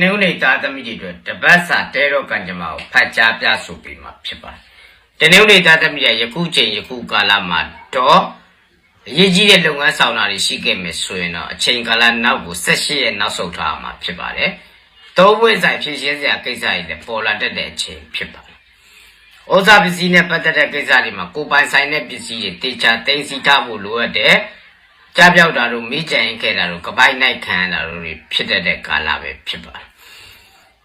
နင်္ဂနွေသားသမီးတွေအတွက်တပတ်စာတဲတော့ကံကြမ္မာကိုဖတ်ကြားပြဆိုပေးမှာဖြစ်ပါတယ်တနင်္ဂနွေသားသမီးတွေယခုချိန်ယခုကာလမှာတော့အရေးကြီးတဲ့လုပ်ငန်းဆောင်တာတွေရှိခဲ့မယ်ဆိုရင်တော့အချိန်ကာလနောက်ကို18ရက်နောက်ဆုတ်ထားမှာဖြစ်ပါတယ်သုံးပွင့်ဆိုင်ဖြည့်ရှင်းစရာကိစ္စတွေလည်းပေါ်လာတတ်တဲ့အချိန်ဖြစ်ပါတယ်။ဩဇာပစ္စည်းနဲ့ပတ်သက်တဲ့ကိစ္စတွေမှာကိုယ်ပိုင်ဆိုင်တဲ့ပစ္စည်းတွေတေချာသိမ်းဆည်းထားဖို့လိုအပ်တယ်။ကြားပြောက်တာတို့မိကြင်ခဲ့တာတို့ကပိုင်နိုင်ခံရတာတို့တွေဖြစ်တတ်တဲ့ကာလပဲဖြစ်ပါတယ်။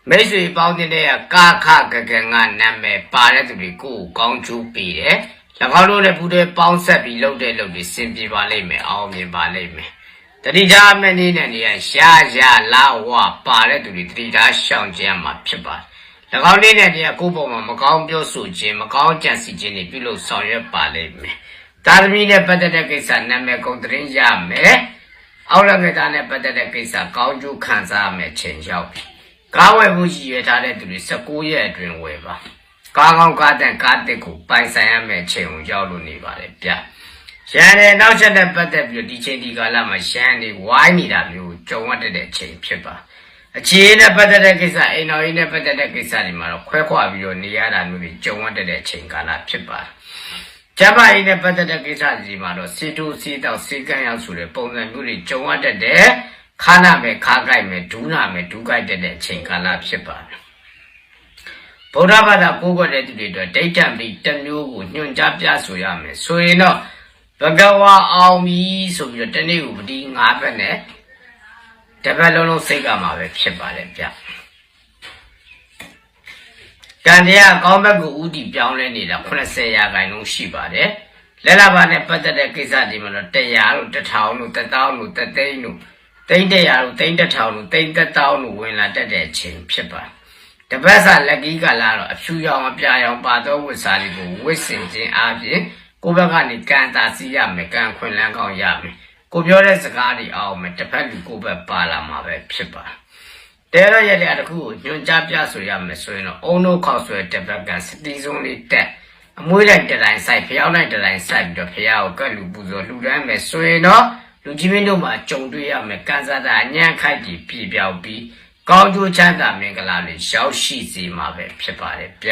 မိတ်ဆွေပေါင်းတဲ့ကာခကကငါနာမည်ပါတဲ့သူတွေကိုယ်ကိုကောင်းကျိုးပေးတယ်။၎င်းတို့လည်းဘူးတဲ့ပေါင်းဆက်ပြီးလုပ်တဲ့လုပ်တွေစင်ပြေပါလိမ့်မယ်အောင်မြင်ပါလိမ့်မယ်။တတိထားမနေနဲ့နေရရှားရှားလာဝပါတဲ့သူတွေတတိထားရှောင်ကြရမှာဖြစ်ပါတယ်။၎င်းလေးနဲ့တည်းကိုယ့်ပုံမှာမကောင်းပြောဆိုခြင်းမကောင်းကြံစီခြင်းတွေပြုလုပ်ဆောင်ရွက်ပါလိမ့်မယ်။တာသမီနဲ့ပတ်သက်တဲ့ကိစ္စနာမည်ကုန်သတင်းရမယ်။အောက်လက်ငယ်သားနဲ့ပတ်သက်တဲ့ကိစ္စကောင်းကျိုးခံစားရမယ်ချိန်ရောက်ပြီ။ ကားဝယ်မှုရည်ရွယ်ထားတဲ့သူတွေ19ရက်အတွင်းဝယ်ပါ။ကားကောင်းကားတန်ကားတစ်ကိုပိုင်ဆိုင်ရမယ်ချိန်ကိုရောက်လို့နေပါတယ်ဗျ။ရန်တဲ့နောက်ချက်နဲ့ပတ်သက်ပြီးတော့ဒီချိန်ဒီကာလမှာရန်နေဝိုင်းနေတာမျိုးကြုံရတဲ့အချိန်ဖြစ်ပါအခြေနဲ့ပတ်သက်တဲ့ကိစ္စအိမ်တော်ကြီးနဲ့ပတ်သက်တဲ့ကိစ္စတွေမှာတော့ခွဲခွာပြီးတော့နေရတာမျိုးတွေကြုံရတဲ့အချိန်ကာလဖြစ်ပါကျမကြီးနဲ့ပတ်သက်တဲ့ကိစ္စတွေမှာတော့စီတူစီတောက်စီကန်းရောက်ဆိုတဲ့ပုံစံမျိုးတွေကြုံရတဲ့ ခါနာမယ်ခါကြိုက်မယ်ဒူးနာမယ်ဒူးကြိုက်တဲ့အချိန်ကာလဖြစ်ပါတယ်ဗုဒ္ဓဘာသာကိုးကွယ်တဲ့သူတွေအတွက်ဒိဋ္ဌံပြီးတစ်မျိုးကိုညွှန်ကြားပြဆိုရမယ်ဆိုရင်တော့ဘဂဝါအောင်ပြီဆိုပြီးတော့တနေ့ကိုပတိ၅ဘက်နဲ့တပတ်လုံးလုံးစိတ်ကမှာပဲဖြစ်ပါတယ်ဗျကံတရားအကောင်းဘက်ကိုဥတီပြောင်းလဲနေတာ80ရာခိုင်နှုန်းရှိပါတယ်လက်လာပါနဲ့ပတ်သက်တဲ့ကိစ္စတွေမှာတော့100လို့1000လို့1000လို့ 3သိန်းလို့သိန်း100လို့သိန်း1000လို့သိန်း1000လို့ဝင်လာတတ်တဲ့အချိန်ဖြစ်ပါတယ်တပတ်စာလက်ကီးကလာတော့အဖြူရောင်အပြာရောင်ပါသောဝတ်စားလေးကိုဝတ်ဆင်ခြင်းအပြင်ကိုယ့်ဘက်ကနေကံတာစီရမယ်ကံခွင်လန်းကောင်းရမယ်ကိုပြောတဲ့စကားတွေအောင်မယ်တစ်ဖက်လူကိုယ့်ဘက်ပါလာမှာပဲဖြစ်ပါတဲရရဲ့လေတစ်ခုကိုညွန်ကြားပြဆိုရမယ်ဆိုရင်တော့အုံတို့ခောက်ဆွဲတစ်ဘက်ကစတီးစုံလေးတက်အမွေးလိုက်တစ်တိုင်းဆိုင်ဖျောင်းလိုက်တစ်တိုင်းဆိုင်ပြီးတော့ဖျားကိုကတ်လူပူဇော်လှူဒန်းမယ်ဆိုရင်တော့ လူကြီးမင်းတို့မှာကြုံတွေ့ရမယ်ကံစားတာအညံ့ခိုက်ပြီးပြပြောက်ပြီးကောင်းကျိုးချမ်းသာမင်္ဂလာတွေရောက်ရှိစေမှာပဲဖြစ်ပါတယ်ဗျ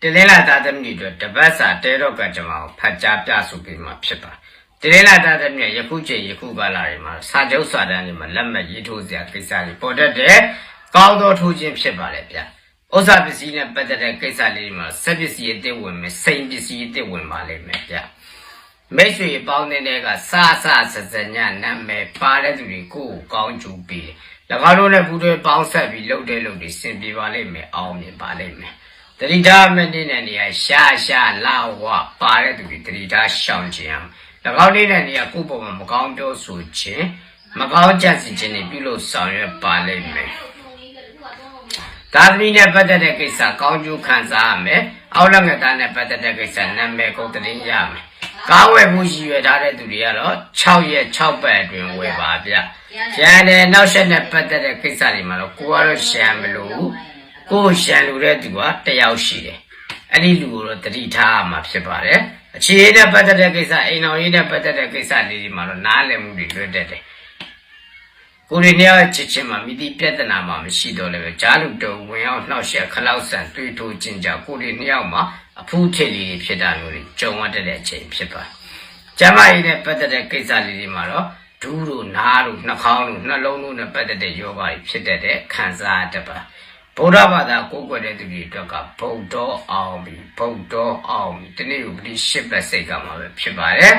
တလင်းလာသားသမီးတွေအတွက်တပတ်စာတဲတော့ကကြမ္မာကိုဖတ်ကြားပြဆိုပေးမှာဖြစ်ပါတလင်းလာသားသမီးကယခုချိန်ယခုကာလတွေမှာစာချုပ်စာတမ်းတွေမှာလက်မှတ်ရေးထိုးစရာကိစ္စတွေပေါ်တတ်တဲ့ကောင်းသောထိုးခြင်းဖြစ်ပါတယ်ဗျ ဥစ္စာပစ္စည်းနဲ့ပတ်သက်တဲ့ကိစ္စလေးတွေမှာစက်ပစ္စည်းအစ်စ်ဝင်မယ်စိန်ပစ္စည်းအစ်စ်ဝင်ပါလိမ့်မယ်ဗျမိတ်ဆွေပေါင်းတဲ့တဲ့ကစစစစညနာမည်ပါတဲ့သူတွေကိုယ်ကိုကောင်းကျိုးပေးတယ်။၎င်းတို့နဲ့ဘူးတွေပေါင်းဆက်ပြီးလှုပ်တဲ့လှုပ်တွေစင်ပြေပါလိမ့်မယ်အောင်မြင်ပါလိမ့်မယ်။တတိထားမင်းနဲ့နေရာရှာရှာလာဝပါတဲ့သူတွေတတိထားရှောင်ခြင်းအောင်၎င်းလေးနဲ့နေရာကိုယ့်ပုံမှာမကောင်းပြောဆိုခြင်းမကောင်းကြံစည်ခြင်းတွေပြုလို့ဆောင်ရွက်ပါလိမ့်မယ်။ သာသမီနဲ့ပတ်သက်တဲ့ကိစ္စကောင်းကျိုးခံစားရမယ်။အောက်လက်ငသားနဲ့ပတ်သက်တဲ့ကိစ္စနာမည်ကုန်တည်ရမယ်။ကားဝယ်မှုရည်ရွယ်ထားတဲ့သူတွေကတော့6ရက်6ပတ်အတွင်းဝယ်ပါဗျ။ကျန်တဲ့နောက်ဆက်နဲ့ပတ်သက်တဲ့ကိစ္စတွေမှာတော့ကိုကတော့ရှံမလို့ကိုယ်ရှံလို့တဲ့သူကတယောက်ရှိတယ်။အဲ့ဒီလူကိုတော့တတိထားရမှာဖြစ်ပါတယ်။အခြေအနေနဲ့ပတ်သက်တဲ့ကိစ္စအိမ်တော်ရေးနဲ့ပတ်သက်တဲ့ကိစ္စလေးတွေမှာတော့နားလည်မှုတွေလွတ်တတ်တယ်။ ကိုရီနေရာချစ်ချင်းမှာမိတိပြဿနာမှမရှိတော့လည်းပဲဂျားလူတုံဝင်အောင်နှောက်ရှက်ခလောက်ဆန်တွေးထိုးခြင်းကြောင့်ကိုရီနေရာမှာအဖူးထစ်လေးတွေဖြစ်တာမျိုးတွေကြုံရတဲ့အချိန်ဖြစ်ပါကျမကြီးနဲ့ပတ်သက်တဲ့ကိစ္စလေးတွေမှာတော့ဒူးတို့နားတို့နှာခေါင်းတို့နှလုံးတို့နဲ့ပတ်သက်တဲ့ယောဂတွေဖြစ်တတ်တဲ့ခံစားရတတ်ပါဗုဒ္ဓဘာသာကိုးကွယ်တဲ့သူတွေအတွက်ကဗုဒ္ဓအောင်ပြီဗုဒ္ဓအောင်ပြီဒီနေ့ကိုဒီရှစ်ပတ်စိတ်ကမှာပဲဖြစ်ပါတယ်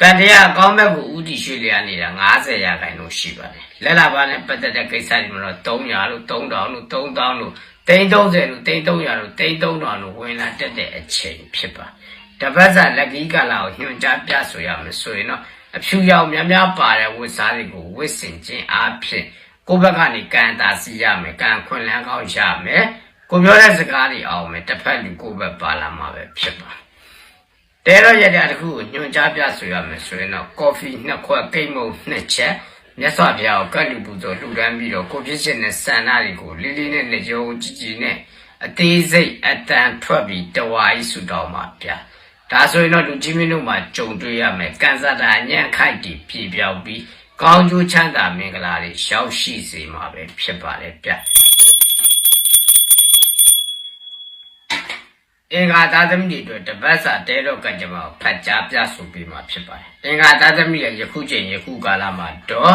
ကံတရားအကောင်းဘက်ကိုဥတီရွှေ့လျားနေတာ90ရာခိုင်နှုန်းရှိပါတယ်လက်လာပါနဲ့ပတ်သက်တဲ့ကိစ္စတွေမှာတော့300လို့3000လို့3000လို့330လို့300လို့33000လို့ဝင်လာတက်တဲ့အချိန်ဖြစ်ပါတပတ်စာလက်ကီးကလာကိုညွှန်ကြားပြဆိုရမယ်ဆိုရင်တော့အဖြူရောင်များများပါတဲ့ဝတ်စားတွေကိုဝတ်ဆင်ခြင်းအပြင်ကိုယ့်ဘက်ကနေကံတာစီရမယ်ကံခွင်လန်းကောင်းရမယ်ကိုပြောတဲ့စကားတွေအောင်မယ်တစ်ဖက်လူကိုယ့်ဘက်ပါလာမှာပဲဖြစ်ပါတဲ တော့ရတဲ့တစ်ခုကိုညွှန်ကြားပြဆိုရမယ်ဆိုရင်တော့ကော်ဖီနှစ်ခွက်ကိတ်မုံနှစ်ချက်မြတ်စွာဘုရားကိုကတ်လူပူဇော်လှူဒန်းပြီးတော့ကိုပြည့်စင်တဲ့ဆန္ဒတွေကိုလေးလေးနဲ့နဲ့ယုံကြည်ကြည်နဲ့အသေးစိတ်အတန်ထွက်ပြီးတဝါကြီးဆူတောင်းပါဗျာဒါဆိုရင်တော့လူကြီးမင်းတို့မှာကြုံတွေ့ရမယ်ကန်ဆာတာညံ့ခိုက်တီပြေပြောက်ပြီးကောင်းကျိုးချမ်းသာမင်္ဂလာတွေရောက်ရှိစေမှာပဲဖြစ်ပါလေဗျ အင်္ဂါသားသမီးတွေအတွက်တပတ်စာတဲတော့ကံကြမ္မာကိုဖတ်ကြားပြဆိုပေးမှာဖြစ်ပါတယ်အင်္ဂါသားသမီးရဲ့ယခုချိန်ယခုကာလမှာတော့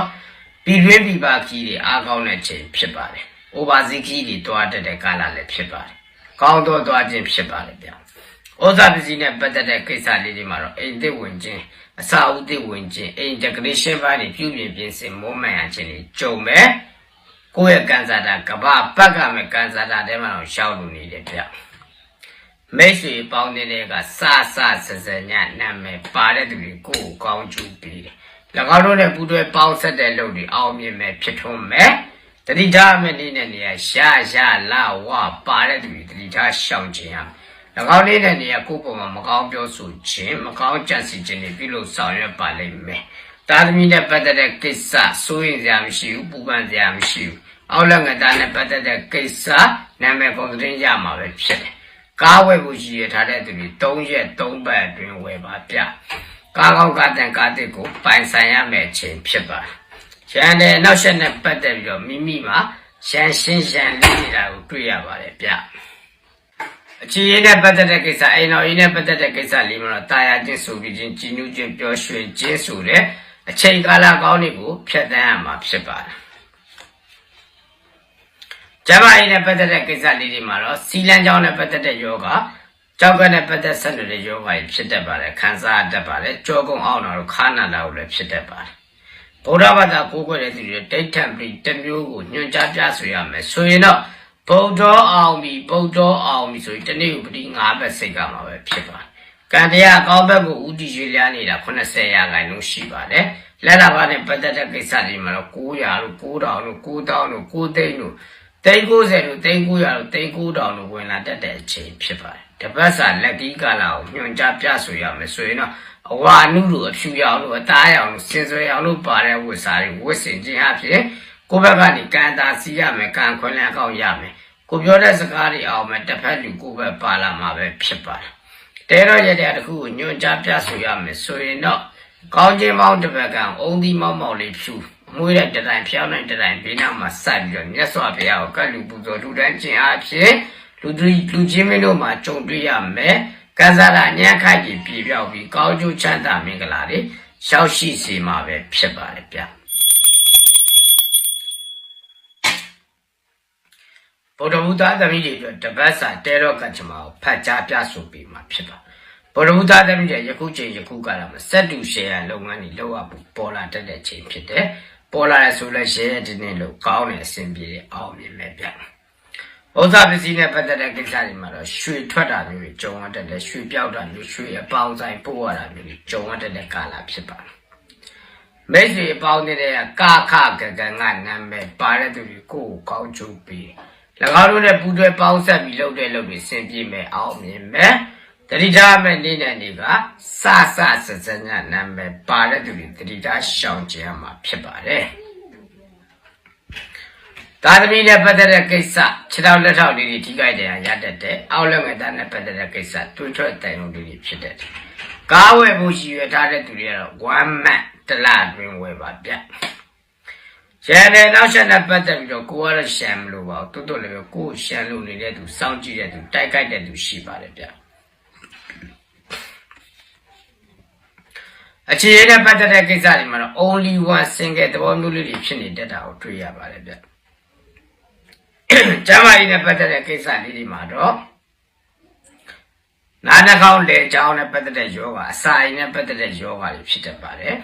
ပြည်တွင်းပြည်ပခီးတွေအားကောင်းတဲ့ချိန်ဖြစ်ပါတယ်။ overseas ခီးတွေတွားတတ်တဲ့ကာလလည်းဖြစ်ပါတယ်။ကောင်းသောတွားခြင်းဖြစ်ပါတယ်ဗျာ။ဩဇာပစ္စည်းနဲ့ပတ်သက်တဲ့ကိစ္စလေးတွေမှာတော့အိမ်သစ်ဝင်ခြင်းအစာအုပ်သစ်ဝင်ခြင်းအိမ် decoration ပိုင်းတွေပြုပြင်ပြင်ဆင်မိုးမှန်ရခြင်းတွေကြုံမဲ့ကိုယ့်ရဲ့ကန်စာတာကဘာပတ်ကမဲ့ကန်စာတာတဲမှာတော့ရှောက်လို့နေတယ်ဗျ။ မိတ်ဆွေပေါင်းတွေကစစစစညနာမည်ပါတဲ့သူတွေကိုယ်ကောင်းချူပြီးတယ်။၎င်းတို့နဲ့ပူးတွဲပေါင်းဆက်တဲ့လုပ်တွေအောင်မြင်မဲ့ဖြစ်ထွန်းမဲ့တတိထားမဲ့နေ့နဲ့နေရာရှာရှာလာဝပါတဲ့သူတွေတတိထားရှောင်ခြင်းရမယ်။၎င်းလေးနဲ့နေရာကိုယ့်ပုံမှာမကောင်းပြောဆိုခြင်းမကောင်းကြံစီခြင်းတွေပြုလို့ဆောင်ရွက်ပါလိမ့်မယ်။တာသမီနဲ့ပတ်သက်တဲ့ကိစ္စစိုးရင်စရာမရှိဘူးပူပန်စရာမရှိဘူး။အောက်လက်ငတာနဲ့ပတ်သက်တဲ့ကိစ္စနာမည်ပုံသင်ရမှာပဲဖြစ်တယ်။ ကားဝယ်ဖို့ရည်ရထားတဲ့သူတွေ၃ရက်၃ပတ်အတွင်းဝယ်ပါဗျ။ကားကောင်းကားတန်ကားတစ်ကိုပိုင်ဆိုင်ရမယ့်အချိန်ဖြစ်ပါတယ်။ရန်တဲ့နောက်ဆက်နဲ့ပတ်သက်ပြီးတော့မိမိမှာရန်ရှင်းရန်လေးနေတာကိုတွေ့ရပါတယ်ဗျ။အခြေရင်းနဲ့ပတ်သက်တဲ့ကိစ္စအိမ်တော်ရင်းနဲ့ပတ်သက်တဲ့ကိစ္စလေးမှာတော့တာယာချင်းဆိုပြီးချင်းကြည်နူးချင်းပျော်ရွှင်ခြင်းဆိုတဲ့အချိန်ကာလကောင်းတွေကိုဖျက်ဆီးရမှာဖြစ်ပါတယ်။ ကျမအင်းနဲ့ပတ်သက်တဲ့ကိစ္စလေးတွေမှာတော့စီလန်းကြောင်းနဲ့ပတ်သက်တဲ့ယောဂကြောက်ကနဲ့ပတ်သက်ဆက်နွယ်တဲ့ယောဂကြီးဖြစ်တတ်ပါတယ်ခံစားတတ်ပါတယ်ကြောကုံအောင်တော်ခါနာတာကိုလည်းဖြစ်တတ်ပါတယ်ဗုဒ္ဓဘာသာကိုးကွယ်တဲ့သူတွေတိဋ္ဌံပိတစ်မျိုးကိုညွှန်ကြားပြဆိုရမယ်ဆိုရင်တော့ဗုဒ္ဓအောင်ပြီဗုဒ္ဓအောင်ပြီဆိုရင်တနေ့ကိုပတိ၅ဘက်စိတ်ကမှာပဲဖြစ်ပါတယ်ကံတရားကောင်းဘက်ကိုဥတီရွေးလျားနေတာ80ရာခိုင်နှုန်းရှိပါတယ်လက်လာပါနဲ့ပတ်သက်တဲ့ကိစ္စတွေမှာတော့900လို့9000လို့9000လို့9သိန်းလို့ သိန်း90လို့သိန်း900လို့သိန်း9000လို့ဝင်လာတတ်တဲ့အချိန်ဖြစ်ပါတယ်တပတ်စာလက်ကြီးကာလာကိုညွှန်ကြားပြဆိုရမယ်ဆိုရင်တော့အဝါနုလိုအဖြူရောင်လို့အသားရောင်လို့စင်စွယ်ရောင်လို့ပါတဲ့ဝတ်စားတွေဝတ်ဆင်ခြင်းအဖြစ်ကိုယ့်ဘက်ကနေကံတာစီရမယ်ကံခွင့်လန်းကောက်ရမယ်ကိုပြောတဲ့စကားတွေအောင်မယ်တစ်ဖက်လူကိုယ့်ဘက်ပါလာမှာပဲဖြစ်ပါတယ်တဲတော့ရတဲ့တစ်ခုကိုညွှန်ကြားပြဆိုရမယ်ဆိုရင်တော့ကောင်းခြင်းမောင်းတစ်ဘက်ကအုံဒီမောင်းမောင်းလေးဖြူအ မွေးတဲ့တိုင်ဖျောင်းတဲ့တိုင်ဘေးနားမှာစိုက်ပြီးတော့မြတ်စွာဘုရားကိုကတ်လူပူဇော်ထူတန်းခြင်းအဖြစ်လူတွေလူချင်းမင်းတို့မှာကြုံတွေ့ရမယ်ကံစားတာညံ့ခိုက်ပြီးပြေပြောက်ပြီးကောင်းကျိုးချမ်းသာမင်္ဂလာတွေရှောက်ရှိစေမှာပဲဖြစ်ပါတယ်ဗျဗုဒ္ဓဘုရားသမီးတွေအတွက်တပတ်စာတဲတော့ကံချမကိုဖတ်ကြားပြဆိုပေးမှာဖြစ်ပါဗုဒ္ဓဘုရားသမီးတွေယခုချိန်ယခုကာလမှာစက်တူရှယ်ယာလုပ်ငန်းတွေလုပ်ရဖို့ပေါ်လာတတ်တဲ့ချိန်ဖြစ်တယ် ပေါ်လာရဆိုလဲရှယ်ယာဒီနေ့လို့ကောင်းတယ်အဆင်ပြေတယ်အောင်မြင်မယ်ဗျ။ဥစ္စာပစ္စည်းနဲ့ပတ်သက်တဲ့ကိစ္စတွေမှာတော့ရွှေထွက်တာမျိုးတွေကြုံရတတ်တယ်ရွှေပြောက်တာမျိုးရွှေအပေါင်းဆိုင်ပို့ရတာမျိုးတွေကြုံရတတ်တဲ့ကာလဖြစ်ပါတယ်။မိတ်ဆွေအပေါင်းတွေကကာခကကံကနာမည်ပါတဲ့သူတွေကိုယ်ကောင်းချုပ်ပြီး၎င်းတို့နဲ့ပူးတွဲပေါင်းဆက်ပြီးလုပ်တဲ့လုပ်တွေဆင်ပြေမယ်အောင်မြင်မယ်။ တတိထားမဲ့နေ့နဲ့နေ့ကစစစစညနာမည်ပါတဲ့သူတွေတတိထားရှောင်ကျဉ်မှာဖြစ်ပါတယ်။သာသမီနဲ့ပတ်သက်တဲ့ကိစ္စခြေထောက်လက်ထောက်လေးတွေထိခိုက်တယ်ရတတ်တယ်။အောက်လက်ငယ်သားနဲ့ပတ်သက်တဲ့ကိစ္စတွန်းထွက်တိုင်လုံးလေးတွေဖြစ်တတ်တယ်။ကားဝယ်ဖို့ရှိရထားတဲ့သူတွေကတော့1 month တလအတွင်းဝယ်ပါဗျ။ရန်တဲ့နောက်ဆက်နဲ့ပတ်သက်ပြီးတော့ကိုကတော့ရှမ်းမလို့ပါဘူး။တွတ်တွတ်လည်းကိုရှမ်းလို့နေတဲ့သူစောင့်ကြည့်တဲ့သူတိုက်ခိုက်တဲ့သူရှိပါတယ်ဗျ။ အခြေအနေနဲ့ပတ်သက်တဲ့ကိစ္စတွေမှာတော့ only one single သဘောမျိုးလေးတွေဖြစ်နေတတ်တာကိုတွေ့ရပါတယ်ဗျ။ကျမ်းမာရေးနဲ့ပတ်သက်တဲ့ကိစ္စလေးတွေမှာတော့နာနှာခေါင်းလေချောင်းနဲ့ပတ်သက်တဲ့ယောဂအစာအိမ်နဲ့ပတ်သက်တဲ့ယောဂတွေဖြစ်တတ်ပါတယ်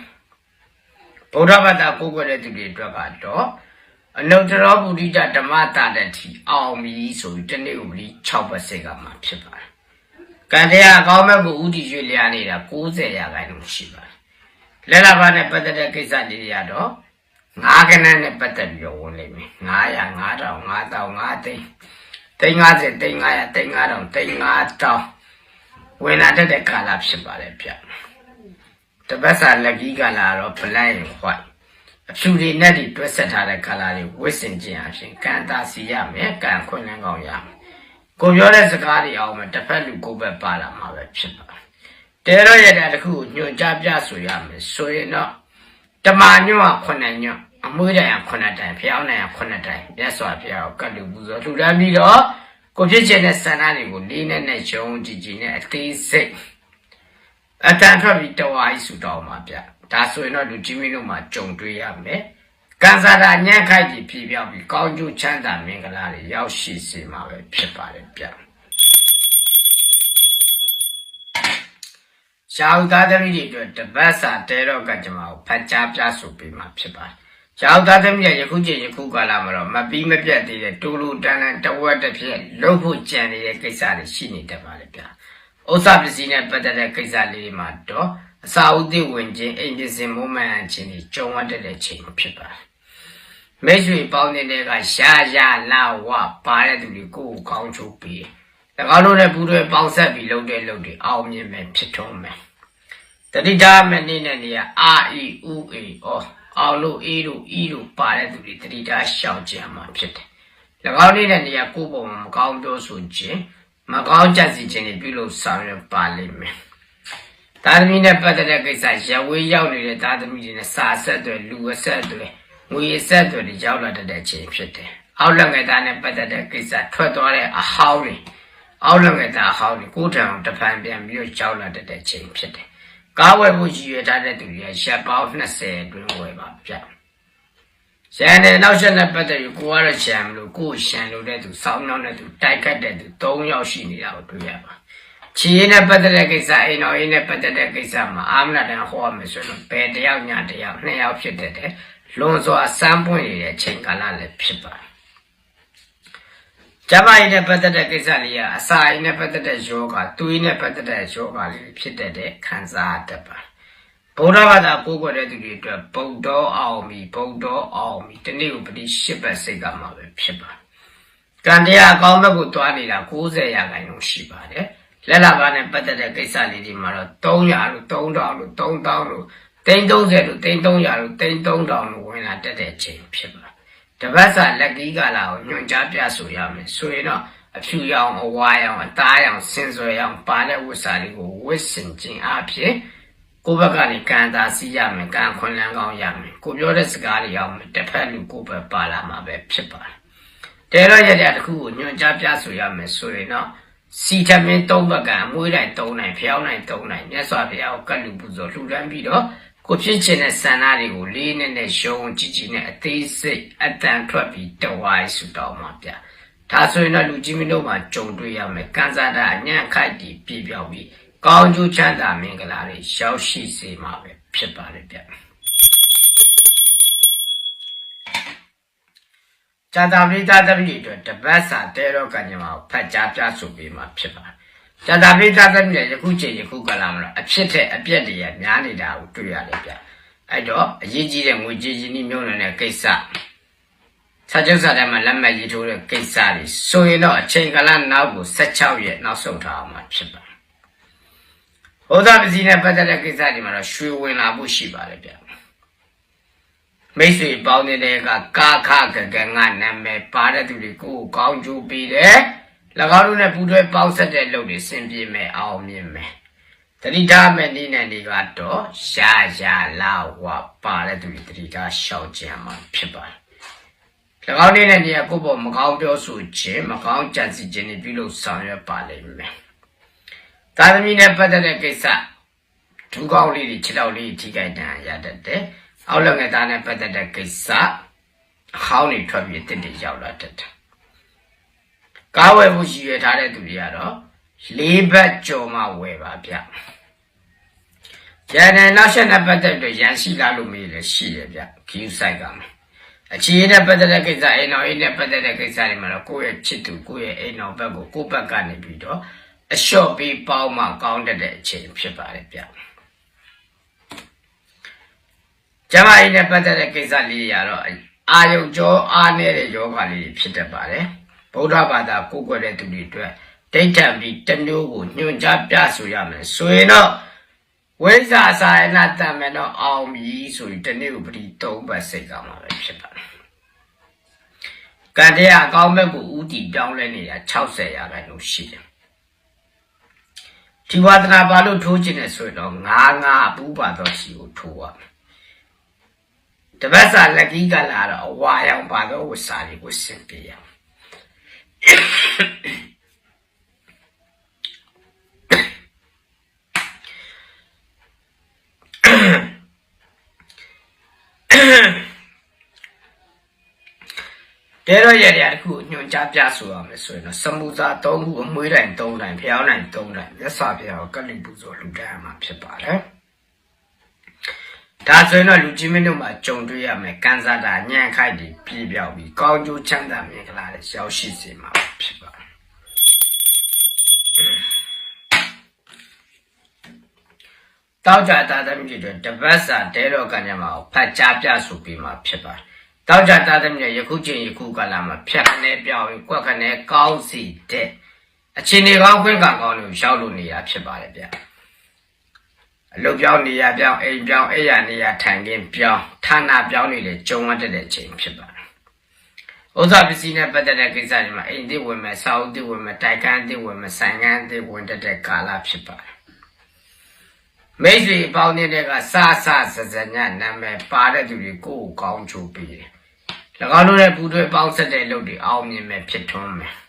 ဗုဒ္ဓဘာသာကိုးကွယ်တဲ့သူတွေအတွက်ကတော့အနုတ္တရောပုရိဒဓမ္မတာတတိအောင်ပြီဆိုပြီးတနေ့ဥပဒေ6ပတ်စိတ်ကမှဖြစ်ပါတယ်ကံတရားအကောင်းမဲ့ကိုဥတီရွေ့လျားနေတာ90ရာခိုင်နှုန်းရှိပါတယ် လက်လာပါနဲ့ပတ်သက်တဲ့ကိစ္စလေးတွေကတော့ငါးကနန်းနဲ့ပတ်သက်ပြီးတော့ဝင်လိမ့်မယ်900 9000 9000 5သိန်းသိန်း50သိန်း900သိန်း9000သိန်း5000ဝင်လာတဲ့ကာလဖြစ်ပါလေဗျတပတ်စာလက်ကြီးကာလကတော့ black and white အဖြူတွေနဲ့ဒီတွဲဆက်ထားတဲ့ကာလတွေဝစ်စင်ခြင်းအပြင်ကံတာစီရမယ်ကံခွင့်လန်းကောင်းရမယ်ကိုပြောတဲ့စကားတွေအောင်မယ်တစ်ဖက်လူကိုယ်ပဲပါလာမှာပဲဖြစ်ပါတဲ တော့ရတဲ့တခုကိုညွှန်ကြားပြဆိုရမယ်ဆိုရင်တော့တမာညွန့်ကခုနှစ်ညွန့်အမွေးတိုင်ကခုနှစ်တိုင်ဖျောင်းတိုင်ကခုနှစ်တိုင်မြတ်စွာဘုရားကိုကတ်လူပူဇော်ထူထမ်းပြီးတော့ကိုဖြစ်ခြင်းတဲ့ဆန္ဒတွေကိုလေးနဲ့နဲ့ယုံကြည်ကြည်နဲ့အသေးစိတ်အတန်ထွက်ပြီးတဝါကြီးဆူတောင်းပါဗျဒါဆိုရင်တော့လူကြီးမင်းတို့မှာကြုံတွေ့ရမယ်ကံစားတာညံ့ခိုက်ကြီးပြပြောက်ပြီးကောင်းကျိုးချမ်းသာမင်္ဂလာတွေရောက်ရှိစေမှာပဲဖြစ်ပါတယ်ဗျ ရှားဥသားသမီးတွေအတွက်တပတ်စာတဲတော့ကကြမ္မာကိုဖတ်ကြားပြဆိုပေးမှာဖြစ်ပါတယ်။ရှားဥသားသမီးတွေယခုချိန်ယခုကာလမှာတော့မပြီးမပြတ်သေးတဲ့တူလူတန်တန်တဝက်တစ်ပြည့်လှုပ်ဖို့ကြံနေတဲ့ကိစ္စတွေရှိနေတတ်ပါလေဗျာ။ဥစ္စာပစ္စည်းနဲ့ပတ်သက်တဲ့ကိစ္စလေးတွေမှာတော့အစာဥသိဝင်ခြင်းအိမ်ပစ္စည်းမုံမှန်ခြင်းတွေကြုံရတဲ့ချိန်ဖြစ်ပါတယ်။မိတ်ဆွေပေါင်းနေတဲ့ကရှားရှားလာဝပါတဲ့သူတွေကိုယ်ကိုကောင်းချိုးပြီး၎င်းတို့နဲ့ဘူးတွေပေါင်းဆက်ပြီးလုပ်တဲ့လုပ်တွေအောင်မြင်မယ်ဖြစ်ထုံးမယ် တတိတာမနေ့နဲ့နေရအာအီဥအေအောအောင်လို့အေးလို့ဤလို့ပါတဲ့သူတွေတတိတာရှောင်ကြံမှာဖြစ်တယ်၎င်းလေးနဲ့နေရကိုယ်ပုံမကောင်းပြောဆိုခြင်းမကောင်းကြံစီခြင်းတွေပြုလို့ဆောင်ရပါလိမ့်မယ်သာသမီနဲ့ပတ်သက်တဲ့ကိစ္စရဝေးရောက်နေတဲ့သာသမီတွေနဲ့စာဆက်တွေလူအဆက်တွေငွေအဆက်တွေရောက်လာတဲ့ချိန်ဖြစ်တယ်အောက်လက်ငယ်သားနဲ့ပတ်သက်တဲ့ကိစ္စထွက်သွားတဲ့အဟောင်းတွေအောက်လည်းငယ်သားဟောင်းကိုတံတဖန်ပြန်ပြီးတော့ကြောက်လာတဲ့ချိန်ဖြစ်တယ်။ ကားဝယ်ဖို့ရည်ရွယ်ထားတဲ့သူတွေကရှက်ပေါင်း20အတွင်းဝယ်ပါဗျ။ရှန်တဲ့နောက်ဆက်နဲ့ပတ်သက်ပြီးကိုကတော့ရှန်မလို့ကိုရှန်လို့တဲ့သူစောင်းနှောင်းတဲ့သူတိုက်ခတ်တဲ့သူ၃ယောက်ရှိနေတာကိုတွေ့ရပါ။ချီရင်နဲ့ပတ်သက်တဲ့ကိစ္စအိမ်တော်ရင်နဲ့ပတ်သက်တဲ့ကိစ္စမှာအာမနာတန်ဟောရမယ်ဆိုရင်ဘယ်တယောက်ညာတယောက်နှစ်ယောက်ဖြစ်တဲ့တဲ့လွန်စွာစမ်းပွင့်နေတဲ့ချိန်ကာလလည်းဖြစ်ပါတယ် ကျမကြီးနဲ့ပတ်သက်တဲ့ကိစ္စလေးကအစာရင်းနဲ့ပတ်သက်တဲ့ယောဂသွေးနဲ့ပတ်သက်တဲ့ယောဂလေးဖြစ်တတ်တဲ့ခံစားတတ်ပါဗုဒ္ဓဘာသာကိုးကွယ်တဲ့သူတွေအတွက်ဗုဒ္ဓအောင်ပြီဗုဒ္ဓအောင်ပြီတနေ့ကိုပတိရှစ်ပတ်စိတ်ကမှာပဲဖြစ်ပါကံတရားအကောင်းဘက်ကိုတွားနေတာ90ရာခိုင်နှုန်းရှိပါတယ်လက်လာပါနဲ့ပတ်သက်တဲ့ကိစ္စလေးတွေမှာတော့300လို့3000လို့3000လို့330လို့300လို့33000လို့ဝင်လာတတ်တဲ့ချိန်ဖြစ်ပါ တပတ်စာလက်ကီးကလာကိုညွှန်ကြားပြဆိုရမယ်ဆိုရင်တော့အဖြူရောင်အဝါရောင်အသားရောင်စင်စွယ်ရောင်ပါတဲ့ဝတ်စာတွေကိုဝတ်ဆင်ခြင်းအဖြစ်ကိုယ့်ဘက်ကနေကံသာစီးရမယ်ကံခွန်လန်းကောင်းရမယ်ကိုပြောတဲ့စကားတွေအောင်မယ်တစ်ဖက်လူကိုယ်ပဲပါလာမှာပဲဖြစ်ပါတယ်တဲတော့ရတဲ့တစ်ခုကိုညွှန်ကြားပြဆိုရမယ်ဆိုရင်တော့စီထမင်းသုံးဘက်ကအမွေးတိုင်းသုံးနိုင်ဖျောင်းနိုင်သုံးနိုင်မြတ်စွာဘုရားကိုကတ်လူပူဇော်လှူဒန်းပြီးတော့ ကိုဖြစ်ချင်တဲ့ဆန္ဒတွေကိုလေးနဲ့နဲ့ရှုံးကြည့်ကြည့်နဲ့အသေးစိတ်အတန်ထွက်ပြီးတဝိုင်းဆူတောင်းမှာဗျဒါဆိုရင်တော့လူကြီးမင်းတို့မှာကြုံတွေ့ရမယ်ကန်စားတာအညံ့ခိုက်တီပြပြောက်ပြီးကောင်းကျိုးချမ်းသာမင်္ဂလာတွေရောက်ရှိစေမှာပဲဖြစ်ပါတယ်ဗျဇာတာပိတာတပိတွေအတွက်တပတ်စာတဲတော့ကံကြမ္မာကိုဖတ်ကြားပြဆိုပေးမှာဖြစ်ပါတယ် ဇာတာပိတာတပိတွေယခုချိန်ယခုကလာမှာတော့အဖြစ်တဲ့အပြက်တွေရများနေတာကိုတွေ့ရတယ်ဗျအဲ့တော့အရေးကြီးတဲ့ငွေကြေးရင်းနှီးမြှုပ်နှံတဲ့ကိစ္စစာချုပ်စာတမ်းမှာလက်မှတ်ရေးထိုးတဲ့ကိစ္စတွေဆိုရင်တော့အချိန်ကလနောက်ကို16ရက်နောက်ဆုံးထားအောင်မှာဖြစ်ပါတယ်။ဟောသားပစ္စည်းနဲ့ပတ်သက်တဲ့ကိစ္စတွေမှာတော့ရွှေဝင်လာဖို့ရှိပါတယ်ဗျ။မိတ်ဆွေပေါင်းတဲ့ကကာခကကငါနာမည်ပါတဲ့သူတွေကိုယ်ကောင်းကျိုးပေးတယ်။၎ င်းတို့နဲ့ပူးတွဲပေါင်းဆက်တဲ့လုပ်တွေစင်ပြေမယ်အောင်မြင်မယ်။တတိထားမဲ့နေ့နဲ့နေ့ကတော့ရှာရှာလာဝပါတဲ့သူတွေတတိထားရှောက်ကြံမှာဖြစ်ပါတယ်။၎င်းလေးနဲ့နေရာကိုယ့်ဘောမကောင်းပြောဆိုခြင်းမကောင်းကြံစည်ခြင်းတွေပြုလုပ်ဆောင်ရွက်ပါလိမ့်မယ်။သာသမီနဲ့ပတ်သက်တဲ့ကိစ္စဒူကောင်းလေးတွေခြေထောက်လေးထိခိုက်ဒဏ်ရာရတတ်တယ်။အောက်လက်ငယ်သားနဲ့ပတ်သက်တဲ့ကိစ္စအဟောင်းတွေထွက်ပြီးတစ်တည်းရောက်လာတတ်တယ်။ ကားဝယ်ဖို့ရည်ရွယ်ထားတဲ့သူတွေကတော့လေးဘက်ကြော်မှဝယ်ပါဗျ။ရန်တဲ့နောက်ဆက်နဲ့ပတ်သက်တဲ့ရန်ရှိလာလို့မေးလည်းရှိတယ်ဗျ။ခီးဆိုင်ကမယ်။အခြေအနေနဲ့ပတ်သက်တဲ့ကိစ္စအိမ်တော်အိမ်နဲ့ပတ်သက်တဲ့ကိစ္စတွေမှာတော့ကိုယ့်ရဲ့ချစ်သူကိုယ့်ရဲ့အိမ်တော်ဘက်ကိုကိုယ့်ဘက်ကနေပြီးတော့အလျှော့ပြီးပေါင်းမှကောင်းတတ်တဲ့အချိန်ဖြစ်ပါတယ်ဗျ။ကျမကြီးနဲ့ပတ်သက်တဲ့ကိစ္စလေးတွေကတော့အာယုံကြောအားနေတဲ့ယောဂလေးတွေဖြစ်တတ်ပါတယ်။ ဗုဒ္ဓဘာသာကိုးကွယ်တဲ့သူတွေအတွက်ဒိဋ္ဌံပြီးတမျိုးကိုညွှန်ကြားပြဆိုရမယ်ဆိုရင်တော့ဝိဇ္ဇာစာယနာတံမယ်တော့အောင်ပြီဆိုရင်တနေ့ကိုပတိ၃ပတ်စိတ်ကောင်းမှာပဲဖြစ်ပါတယ်ကံတရားအကောင်းဘက်ကိုဥတီပြောင်းလဲနေတာ60ရာခိုင်နှုန်းရှိတယ်ဒီဝါဒနာဘာလို့ထိုးခြင်းလဲဆိုတော့ငါငါအပူပါတော့စီကိုထိုးရမယ်တပတ်စာလက်ကြီးကလာတော့အဝါရောင်ပါတော့ဝစာတွေကိုဆင်ပြေရအောင် တဲတော့ရရတခုညွှန်ကြားပြဆိုရမယ်ဆိုရင်တော့စမူစာ၃ခုအမွေးတိုင်း၃တိုင်းဖျောင်းတိုင်း၃တိုင်းမြတ်စွာဘုရားကိုကလိပူဇော်လူတန်းမှာဖြစ်ပါတယ် ဒါဆိုရင်တော့လူကြီးမင်းတို့မှာကြုံတွေ့ရမယ်ကန်စားတာညံ့ခိုက်ပြီးပြေပြောက်ပြီးကောင်းကျိုးချမ်းသာမြင်ကြလာတဲ့ရောက်ရှိစေမှာဖြစ်ပါတယ်တောက်ကြတာသမီးတွေတပတ်စာတဲတော့ကံကြမှာကိုဖတ်ကြားပြဆိုပြီးမှဖြစ်ပါတယ်တောက်ကြတာသမီးတွေယခုချိန်ယခုကာလမှာဖြတ်ခနဲ့ပြောင်းပြီးကွက်ခနဲ့ကောင်းစီတဲ့အချိန်တွေကောင်းခွင့်ကံကောင်းလို့ရောက်လို့နေရဖြစ်ပါတယ်ဗျ အလုပ်ပြောင်းနေရပြောင်းအိမ်ပြောင်းအိယာနေရထိုင်ခင်းပြောင်းဌာနပြောင်းနေလေကြုံရတဲ့ချိန်ဖြစ်ပါတယ်ဥစ္စာပစ္စည်းနဲ့ပတ်သက်တဲ့ကိစ္စတွေမှာအိမ်သစ်ဝင်မယ်စာအုပ်သစ်ဝင်မယ်တိုက်ကန်းသစ်ဝင်မယ်ဆိုင်ကန်းသစ်ဝင်တတ်တဲ့ကာလဖြစ်ပါတယ်မိတ်ဆွေပေါင်းတဲ့ကစစစစညနာမည်ပါတဲ့သူတွေကိုယ်ကိုကောင်းချိုးပေးတယ်။၎င်းတို့ရဲ့ပူတွဲပေါင်းဆက်တဲ့လုပ်တွေအောင်မြင်မဲ့ဖြစ်ထွန်းမယ်။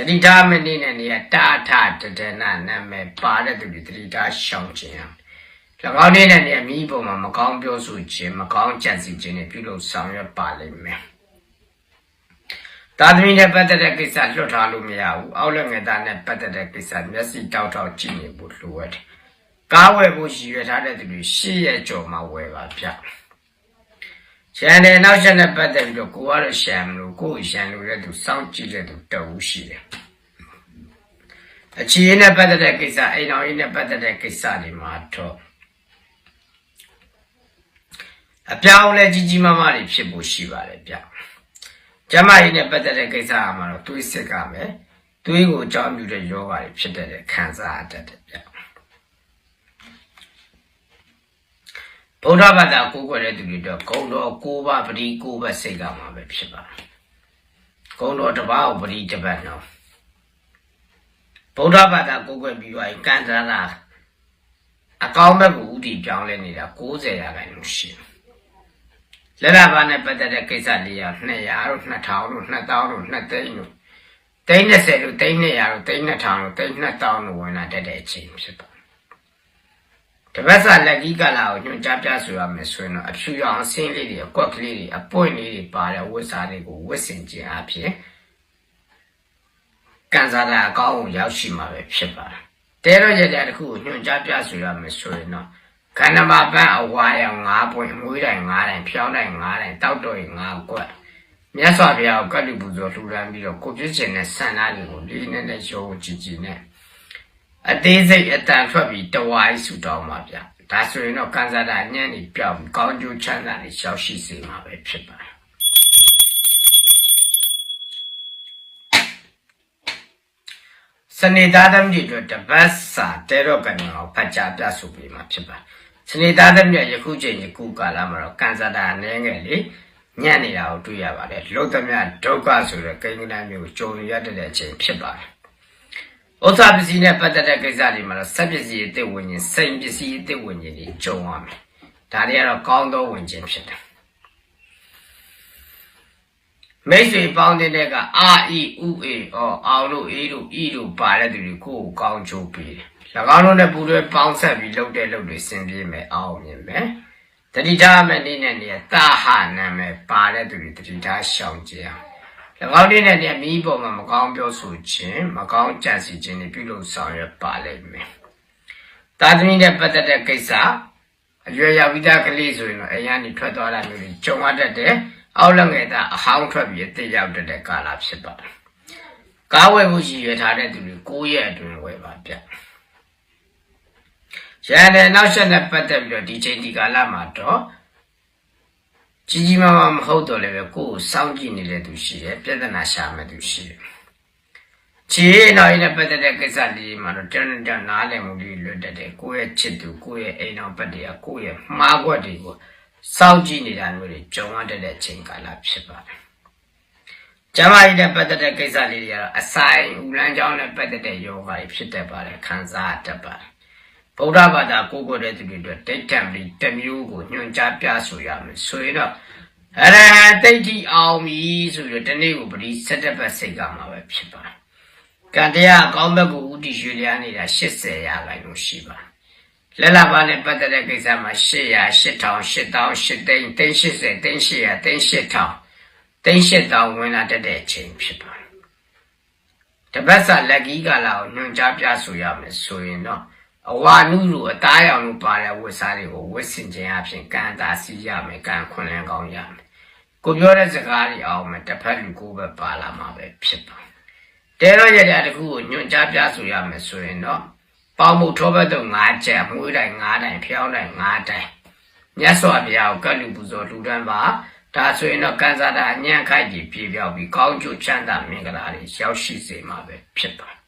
တတိထားမင်းနဲ့နေရတာထတဒနာနာမည်ပါတဲ့သူတွေတတိထားရှောင်ခြင်းအောင်။၎င်းနဲ့နေအမိပုံမှာမကောင်းပြောဆိုခြင်းမကောင်းကြံစည်ခြင်းတွေပြုလုပ်ဆောင်ရွက်ပါလိမ့်မယ်။သာသမီနဲ့ပတ်သက်တဲ့ကိစ္စလွတ်ထားလို့မရဘူး။အောက်လက်ငယ်သားနဲ့ပတ်သက်တဲ့ကိစ္စမျက်စိတောက်တောက်ကြည့်နေဖို့လိုအပ်တယ်။ကားဝယ်ဖို့ရည်ရွယ်ထားတဲ့သူတွေရှေ့ရကြော်မှဝယ်ပါဗျ။ ရှန်တယ်နောက်ဆက်နဲ့ပတ်သက်ပြီးတော့ကိုကတော့ရှန်မလို့ကိုကိုရှန်လို့တဲ့သူစောင့်ကြည့်တဲ့သူတအူးရှိတယ်။အခြေအနေနဲ့ပတ်သက်တဲ့ကိစ္စအိမ်တော်ကြီးနဲ့ပတ်သက်တဲ့ကိစ္စတွေမှာတော့အပြောင်းအလဲကြီးကြီးမားမားတွေဖြစ်ဖို့ရှိပါတယ်ဗျ။ကျမကြီးနဲ့ပတ်သက်တဲ့ကိစ္စမှာတော့တွေးစစ်ကမယ်။တွေးကိုအကြောင်းပြုတဲ့ယောဂါတွေဖြစ်တဲ့ခံစားရတတ်တယ်ဗျ။ ဗုဒ္ဓဘာသာကိုးကွယ်တဲ့သူတွေတော့ဂုံတော်ကိုးပါးပရိကိုးပါးစိတ်ကမှာပဲဖြစ်ပါတယ်။ဂုံတော်တစ်ပါးကိုပရိတစ်ပတ်နော်။ဗုဒ္ဓဘာသာကိုးကွယ်ပြီးတော့ကံတရာအကောင်းဘက်ကိုဥတီပြောင်းလဲနေတာ90ရာခိုင်နှုန်းရှိတယ်။လက်ရပါနဲ့ပတ်သက်တဲ့ကိစ္စလေးရ200တို့2000တို့2000တို့2သိန်းတို့သိန်း30တို့သိန်း200တို့သိန်း2000တို့သိန်း2000တို့ဝင်လာတတ်တဲ့အချိန်ဖြစ်ပါ တယ်။တပတ်စာလက်ကြီးကလာကိုညွှန်ကြားပြဆိုရမယ်ဆိုရင်တော့အဖြူရောင်အစင်းလေးတွေအကွက်ကလေးတွေအပွင့်လေးတွေပါတဲ့ဝတ်စားတွေကိုဝတ်ဆင်ခြင်းအဖြစ်ကန်စားတာအကောင်းကိုရောက်ရှိမှာပဲဖြစ်ပါတယ်။တဲတော့ရကြတစ်ခုကိုညွှန်ကြားပြဆိုရမယ်ဆိုရင်တော့ခန္ဓာမှာပန်းအဝါရောင်၅ပွင့်အမွေးတိုင်၅တိုင်ဖြောင်းတိုင်၅တိုင်တောက်တော့၅ကွက်မြတ်စွာဘုရားကိုကတ်လူပူဇော်လှူဒန်းပြီးတော့ကိုပြည့်ကျင်တဲ့ဆန္ဒတွေကိုလေးနဲ့နဲ့ရုံးကြည်ကြည်နဲ့ အသေးစိတ်အတန်ထွက်ပြီးတဝိုင်းဆူတောင်းပါဗျဒါဆိုရင်တော့ကန်စားတာညံ့နေပြောင်းကောင်းကျိုးချမ်းသာနေရှောက်ရှိစေမှာပဲဖြစ်ပါတယ်စနေသားသမီးတွေအတွက်တပတ်စာတဲတော့ကနေအောင်ဖတ်ကြားပြဆိုပေးမှာဖြစ်ပါတယ်စနေသားသမီးကယခုချိန်ယခုကာလမှာတော့ကန်စားတာနည်းငယ်လေးညံ့နေတာကိုတွေ့ရပါတယ်လုတ်သမျှဒုက္ခဆိုတဲ့ကိန်းဂဏန်းမျိုးကိုကြုံရတဲ့အချိန်ဖြစ်ပါတယ် ဥစ္စာပစ္စည်းနဲ့ပတ်သက်တဲ့ကိစ္စတွေမှာတော့စက်ပစ္စည်းအစ်စ်ဝင်ရင်စိန်ပစ္စည်းအစ်စ်ဝင်ရင်တွေကျုံရမယ်။ဒါတွေကတော့ကောင်းသောဝင်ခြင်းဖြစ်တယ်။မိတ်ဆွေပေါင်းတဲ့ကအာအီဥအေအောအောင်လို့အေးလို့ဤလို့ပါတဲ့သူတွေကိုယ်ကိုကောင်းချိုးပေးတယ်။၎င်းတို့နဲ့ပူတွဲပေါင်းဆက်ပြီးလုပ်တဲ့လုပ်တွေဆင်ပြေမယ်အောင်မြင်မယ်။တတိထားမဲ့နေ့နဲ့နေ့တာဟာနာမယ်ပါတဲ့သူတွေတတိထားရှောင်ကြအောင်၎ င်းလေးနဲ့တည်းမိပေါ်မှာမကောင်းပြောဆိုခြင်းမကောင်းကြံစီခြင်းတွေပြုလုပ်ဆောင်ရွက်ပါလိမ့်မယ်။တာသမီနဲ့ပတ်သက်တဲ့ကိစ္စအရွယ်ရောက်ပြီးသားကလေးဆိုရင်တော့အရန်နေထွက်သွားတာမျိုးတွေကြုံရတတ်တယ်။အောက်လက်ငယ်သားအဟောင်းထွက်ပြီးအသက်ရောက်တတ်တဲ့ကာလဖြစ်ပါတယ်။ကားဝယ်မှုရှိရထားတဲ့သူတွေကိုယ့်ရဲ့အတွင်ဝယ်ပါဗျ။ရန်တဲ့နောက်ဆက်နဲ့ပတ်သက်ပြီးတော့ဒီချိန်ဒီကာလမှာတော့ ကြီးကြီးမားမားမဟုတ်တော့လည်းပဲကိုယ်ကိုစောင့်ကြည့်နေတဲ့သူရှိတယ်ပြဿနာရှာမဲ့သူရှိတယ်ချီနောက်ရင်းနဲ့ပတ်သက်တဲ့ကိစ္စလေးမှာတော့တန်းတန်းနားလည်မှုလေးလွတ်တတ်တယ်ကိုယ့်ရဲ့ချစ်သူကိုယ့်ရဲ့အိမ်တော်ပတ်တွေကကိုယ့်ရဲ့မှားကွက်တွေကိုစောင့်ကြည့်နေတာမျိုးတွေကြုံရတတ်တဲ့အချိန်ကာလဖြစ်ပါတယ်ကျမ်းမာရေးနဲ့ပတ်သက်တဲ့ကိစ္စလေးတွေကတော့အဆိုင်ဦးလန်းကြောင်းနဲ့ပတ်သက်တဲ့ယောဂါတွေဖြစ်တတ်ပါတယ်ခံစားတတ်ပါတယ် ဗုဒ္ဓဘာသာကိုးကွယ်တဲ့သူတွေအတွက်ဒိဋ္ဌံပတိတစ်မျိုးကိုညွှန်ကြားပြဆိုရမယ်ဆိုရင်တော့အရဟံတိတ်တိအောင်ပြီဆိုပြီးတော့ဒီနေ့ကိုပတိ၁၇ပတ်စိတ်ကမှာပဲဖြစ်ပါတယ်ကံတရားအကောင်းဘက်ကိုဥတီရွှေလျားနေတာ80ရာခိုင်နှုန်းရှိပါတယ်လက်လာပါနဲ့ပတ်သက်တဲ့ကိစ္စမှာ800 8000 8000 8000သိန်း80သိန်း800သိန်း8000သိန်း8000ဝင်လာတတ်တဲ့အချိန်ဖြစ်ပါတယ်။တပတ်စာလက်ကြီးကလာကိုညွှန်ကြားပြဆိုရမယ်ဆိုရင်တော့ အဝါနုလိုအသားရောင်လိုပါတဲ့ဝတ်စားတွေကိုဝတ်ဆင်ခြင်းအပြင်ကံတာစီရမယ်ကံခွန်လန်းကောင်းရမယ်။ကိုပြောတဲ့စကားတွေအောင်မယ်တစ်ဖက်လူကိုပဲပါလာမှာပဲဖြစ်ပါတယ်။တဲတော့ရတဲ့တခုကိုညွှန်ကြားပြဆိုရမယ်ဆိုရင်တော့ပေါင်းမှုထောဘတ်တော့၅ချက်မွေးတိုင်း၅တိုင်းဖျောင်းတိုင်း၅တိုင်းမြတ်စွာဘုရားကိုကတ်လူပူဇော်လူတန်းပါဒါဆိုရင်တော့ကံစားတာအညံ့ခိုက်ကြီးပြေပြောက်ပြီးကောင်းကျိုးချမ်းသာမင်္ဂလာတွေရောက်ရှိစေမှာပဲဖြစ်ပါတယ်